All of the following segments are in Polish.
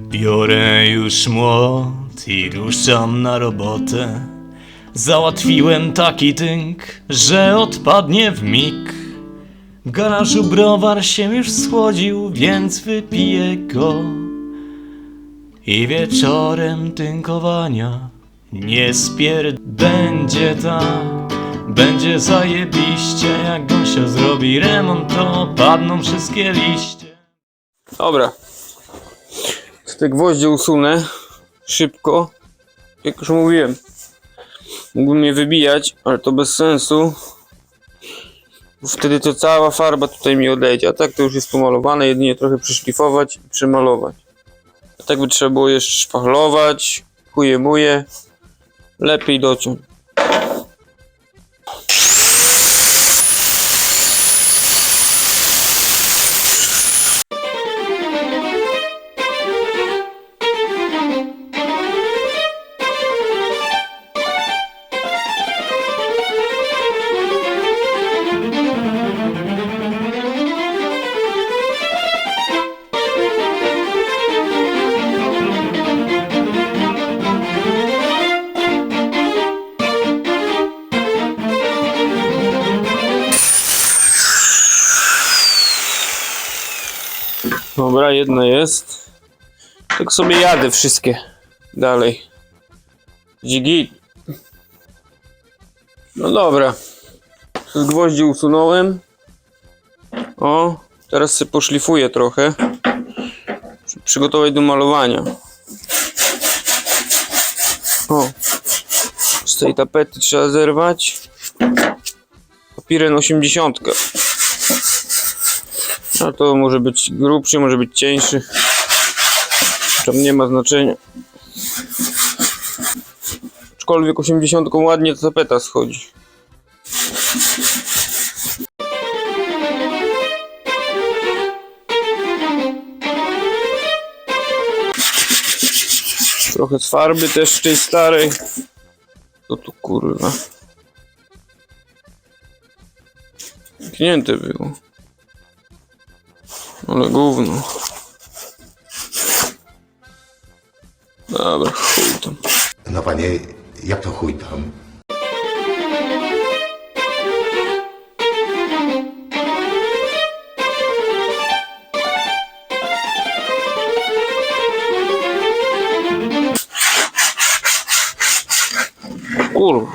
Biorę już młot i ruszam na robotę. Załatwiłem taki tynk, że odpadnie w mig. W garażu browar się już schłodził, więc wypiję go. I wieczorem tynkowania nie spierd... Będzie tak, będzie zajebiście, jak Gosia zrobi remont, to padną wszystkie liście. Dobra. Te gwoździe usunę szybko. Jak już mówiłem. Mógłbym je wybijać, ale to bez sensu. Bo wtedy to cała farba tutaj mi odejdzie. A tak to już jest pomalowane, jedynie trochę przyszlifować i przemalować. A tak by trzeba było jeszcze szpachlować, kuje muje. Lepiej dociąć. Dobra, jedna jest. Tak sobie jadę wszystkie dalej. Dzigi. No dobra. Z gwoździ usunąłem. O, teraz sobie poszlifuję trochę. Żeby Przygotować do malowania. O. Z tej tapety trzeba zerwać. Papiren 80. No to może być grubszy, może być cieńszy. Tam nie ma znaczenia. Aczkolwiek 80 ładnie ta tapeta schodzi. Trochę z farby też tej starej. Co tu kurwa? Knięte było. Ale gówno. Dobra, chuj tam. No panie, jak to chuj tam? Kurwa.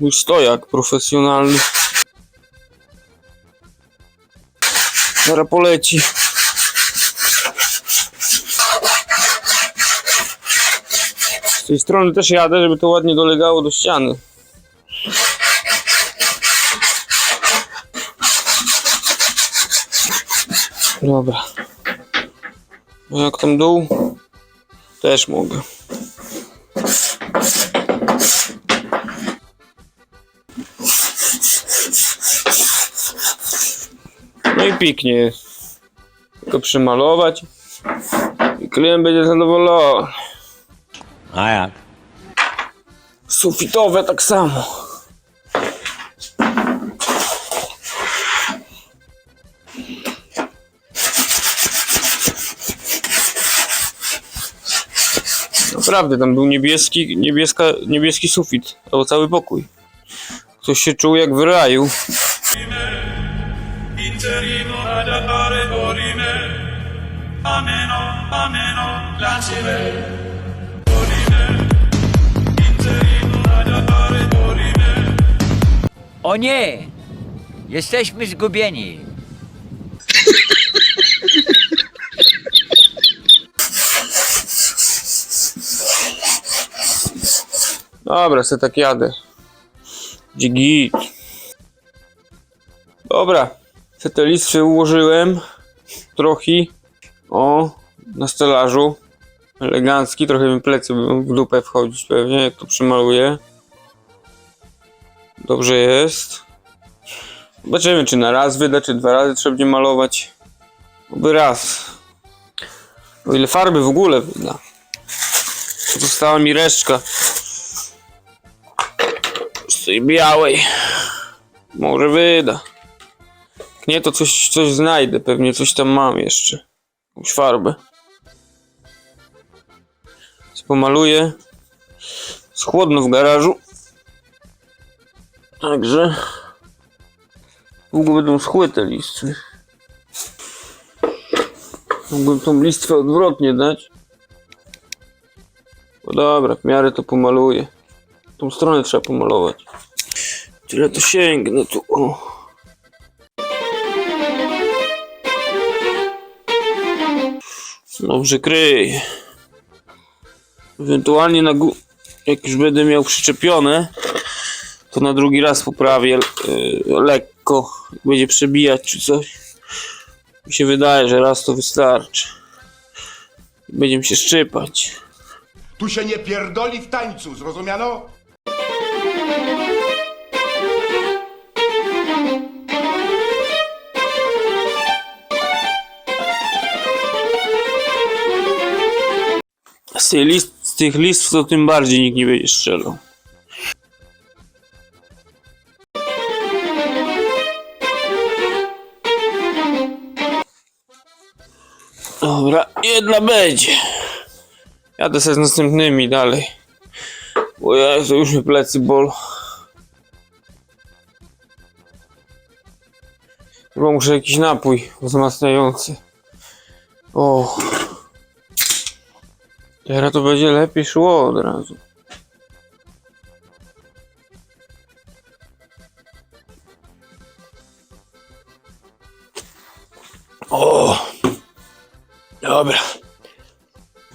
Mój stojak profesjonalny. Zaraz poleci. Z tej strony też jadę, żeby to ładnie dolegało do ściany. Dobra. A jak tam dół? Też mogę. I pięknie jest. Tylko przymalować i klient będzie zadowolony. A jak? Sufitowe tak samo. Naprawdę, tam był niebieski, niebieska, niebieski sufit, albo cały pokój. Ktoś się czuł jak w raju. Interino ad appare dorime, ameno, ameno, lacere. Dorime, interino ad appare dorime. O nie! Jesteśmy zgubieni. Dobra, se tak jadę. Dzigi. Dobra, se te listwy ułożyłem. Trochę. O, na stelażu. Elegancki, trochę mi plecy w dupę wchodzić pewnie, jak to przymaluję. Dobrze jest. Zobaczymy, czy na raz wyda, czy dwa razy trzeba będzie malować. Oby raz. O ile farby w ogóle wyda. Została mi resztka z tej białej. Może wyda. Nie, to coś, coś znajdę. Pewnie coś tam mam jeszcze. jakąś farbę. Pomaluję. Jest chłodno w garażu. Także długo będą schły te listwy. Mógłbym tą listwę odwrotnie dać. No dobra, w miarę to pomaluję. Tą stronę trzeba pomalować. Tyle to sięgnę tu. O. Dobrze kryj. Ewentualnie na gó- jak już będę miał przyczepione, to na drugi raz poprawię yy, lekko. Będzie przebijać czy coś. Mi się wydaje, że raz to wystarczy. Będziemy się szczypać. Tu się nie pierdoli w tańcu, zrozumiano? Z, list, z tych listw to tym bardziej nikt nie będzie strzelał. Dobra, jedna będzie. Jadę sobie z następnymi dalej. Bo ja już mi plecy bol. Chyba muszę jakiś napój wzmacniający. O. Teraz to będzie lepiej szło od razu. O! Dobra.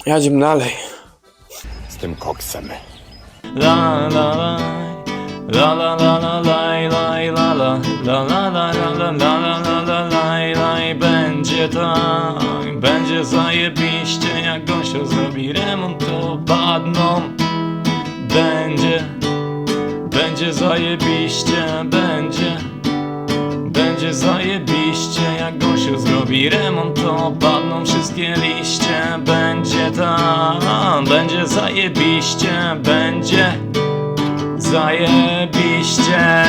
Jadziem dalej. Z tym koksem. La la la La la la la la la La la la la la la la la la laj laj Będzie tak, będzie zajebiście Gosio zrobi remont to badną Będzie, będzie zajebiście Będzie, będzie zajebiście. Jak Gosio zrobi remont to padną wszystkie liście. Będzie tak, będzie zajebiście Będzie zajebiście